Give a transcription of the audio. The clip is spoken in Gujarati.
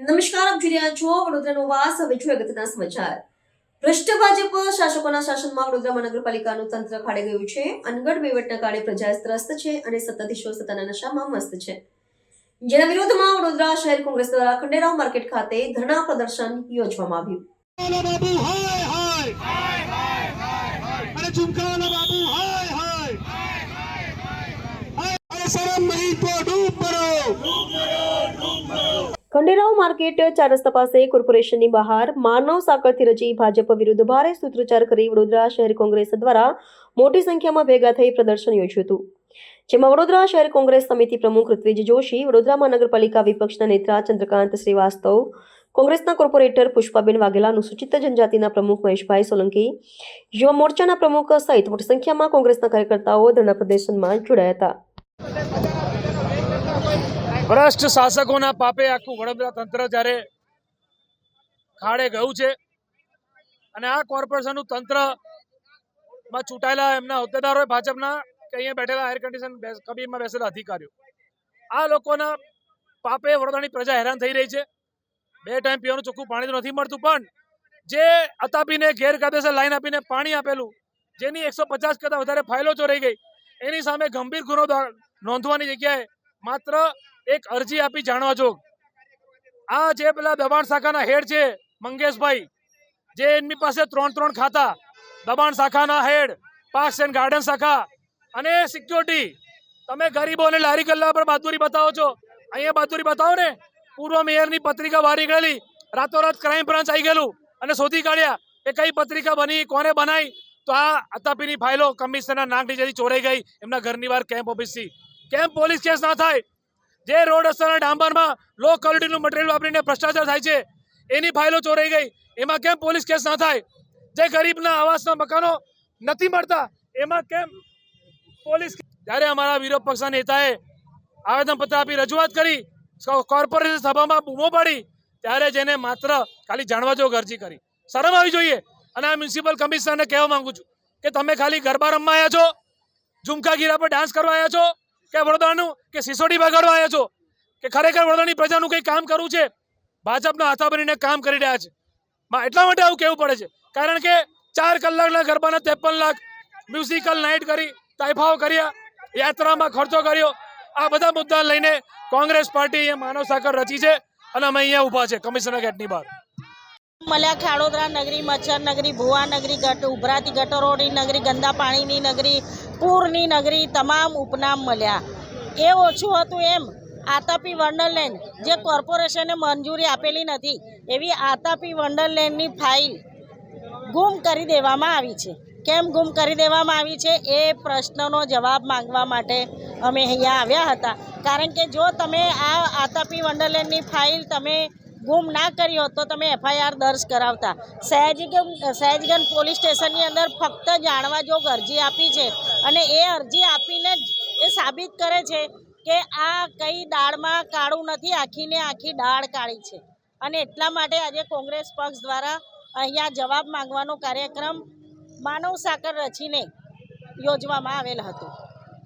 નમસ્કાર, આપ જોઈ રહ્યા છો વડોદરાનો વાસ. હવે જોઈએ અગત્યના સમાચાર. ભ્રષ્ટ ભાજપ શાસકોના શાસનમાં વડોદરા મહાનગરપાલિકાનું તંત્ર ખાડે ગયું છે. અનગઢ વહીવટના કારણે પ્રજા ત્રસ્ત છે અને સત્તાધીશો સત્તાના નશામાં મસ્ત છે. જેના વિરોધમાં વડોદરા શહેર કોંગ્રેસ દ્વારા ખંડેરાવ માર્કેટ ખાતે ધરણા પ્રદર્શન યોજવામાં આવ્યું. બાબુ નહીં તો ડૂબ મરો. ખંડેરાવ માર્કેટ ચાર રસ્તા પાસે કોર્પોરેશનની બહાર માનવ સાંકળથી રચી ભાજપ વિરુદ્ધ ભારે સૂત્રોચ્ચાર કરી વડોદરા શહેર કોંગ્રેસ દ્વારા મોટી સંખ્યામાં ભેગા થઈ પ્રદર્શન યોજ્યું હતું. જેમાં વડોદરા શહેર કોંગ્રેસ સમિતિ પ્રમુખ ઋત્વિજ જોશી વડોદરા મહાનગરપાલિકા વિપક્ષના નેતા ચંદ્રકાંત શ્રીવાસ્તવ, કોંગ્રેસના કોર્પોરેટર પુષ્પાબેન વાઘેલા, અનુસૂચિત જનજાતિના પ્રમુખ મહેશભાઈ સોલંકી, યુવા મોરચાના પ્રમુખ સહિત મોટી સંખ્યામાં કોંગ્રેસના કાર્યકર્તાઓ ધરણા પ્રદર્શનમાં જોડાયા હતા. ભ્રષ્ટ શાસકોના પાપે આખું વડોદરા તંત્ર જ્યારે ખાડે ગયું છે અને આ કોર્પોરેશનનું તંત્રમાં ચૂંટાયેલા એમના હોદ્દેદારો ભાજપના અહીંયા બેઠેલા એર કન્ડિશન કબીરમાં બેસેલા અધિકારીઓ. આ લોકોના પાપે વડોદરાની પ્રજા હેરાન થઈ રહી છે. બે ટાઈમ પીવાનું ચોખ્ખું પાણી તો નથી મળતું, પણ જે અતાપીને ગેરકાયદેસર લાઈન આપીને પાણી આપેલું, જેની એકસો પચાસ કરતાં વધારે ફાઇલો ચોરાઈ ગઈ, એની સામે ગંભીર ગુનો નોંધવાની જગ્યાએ માત્ર એક અરજી આપી જાણવા જોગ. આ જે પેલા દબાણ શાખાના હેડ છે, મંગેશભાઈ, જે એમની પાસે ત્રણ ત્રણ ખાતા, દબાણ શાખાના હેડ પાર્ક એન્ડ ગાર્ડન શાખા અને સિક્યોરિટી. તમે ગરીબોને લારી ગલ્લા પર બહાદુરી બતાવો છો. અહીંયા બહાદુરી બતાવો ને. પૂર્વ મેયરની પત્રિકા વારી ગયેલી રાતોરાત ક્રાઇમ બ્રાન્ચ આવી ગયેલું અને શોધી કાઢ્યા કે કઈ પત્રિકા બની, કોને બનાવી તો આ અતાપીની ફાઇલો કમિશનરના નાક નીચેથી ચોરાઈ ગઈ એમના ઘરની બહાર કેમ્પ ઓફિસથી કેમ પોલીસ કેસ ના થાય? જે રોડ રસ્તાના ડાંબરમાં લો ક્વોલિટીનું મટીરિયલ વાપરીને ભ્રષ્ટાચાર થાય છે, એની ફાઇલો ચોરાઈ ગઈ. એમાં કેમ પોલીસ કેસ ના થાય? જે ગરીબના આવાસના મકાનો નથી મળતા, એમાં કેમ પોલીસ જ્યારે અમારા વિરોધ પક્ષના નેતાએ આવેદનપત્ર આપી રજૂઆત કરી કોર્પોરેશન સભામાં બૂમો પાડી, ત્યારે જેને માત્ર ખાલી જાણવા જોગ અરજી કરી. શરમ આવી જોઈએ. અને આ મ્યુનિસિપલ કમિશનરને કહેવા માંગુ છું કે તમે ખાલી ગરબા રમવા આવ્યા છો, ઝુમકા ગીરા પર ડાન્સ કરવા આવ્યા છો કે વડોદરાનું, કે સિસોડી બગાડવા આવ્યા છો? કે ખરેખર વડોદરાની પ્રજાનું કંઈ કામ કરવું છે? ભાજપના હાથા ભરીને કામ કરી રહ્યા છે. એટલા માટે આવું કહેવું પડે છે. કારણ કે ચાર કલાકના ગરબાના ત્રેપન લાખ મ્યુઝિકલ નાઇટ કરી, તાઇફાઓ કર્યા, યાત્રામાં ખર્ચો કર્યો. આ બધા મુદ્દા લઈને કોંગ્રેસ પાર્ટી અહીંયા માનવ સાકર રચી છે અને અમે અહીંયા ઊભા છે, કમિશનર ગેટની બહાર. મળ્યા ખાડોદરા નગરી, મચ્છર નગરી, ભુવા નગરી, ગટ, ઉભરાતી ગટરોની નગરી, ગંદા પાણીની નગરી, પૂરની નગરી તમામ ઉપનામ મળ્યા. એ ઓછું હતું એમ આતાપી વંડરલેન્ડ, જે કોર્પોરેશને મંજૂરી આપેલી નથી, એવી આતાપી વંડરલેન્ડની ફાઇલ ગુમ કરી દેવામાં આવી છે. કેમ ગુમ કરી દેવામાં આવી છે એ પ્રશ્નનો જવાબ માંગવા માટે અમે અહીંયા આવ્યા હતા. કારણ કે જો તમે આ આતાપી વંડરલેન્ડની ફાઇલ તમે ગુમ ના કર્યો તો તમે એફઆઈઆર દર્જ કરાવતા. સહેજગમ સહેજગંજ પોલીસ સ્ટેશનની અંદર ફક્ત જાણવા જોગ અરજી આપી છે અને એ અરજી આપીને જ એ સાબિત કરે છે કે આ કઈ દાળમાં કાળું નથી, આખીને આખી દાળ કાળી છે. અને એટલા માટે આજે કોંગ્રેસ પક્ષ દ્વારા અહીંયા જવાબ માંગવાનો કાર્યક્રમ માનવ સાકર રચીને યોજવામાં આવેલ હતો.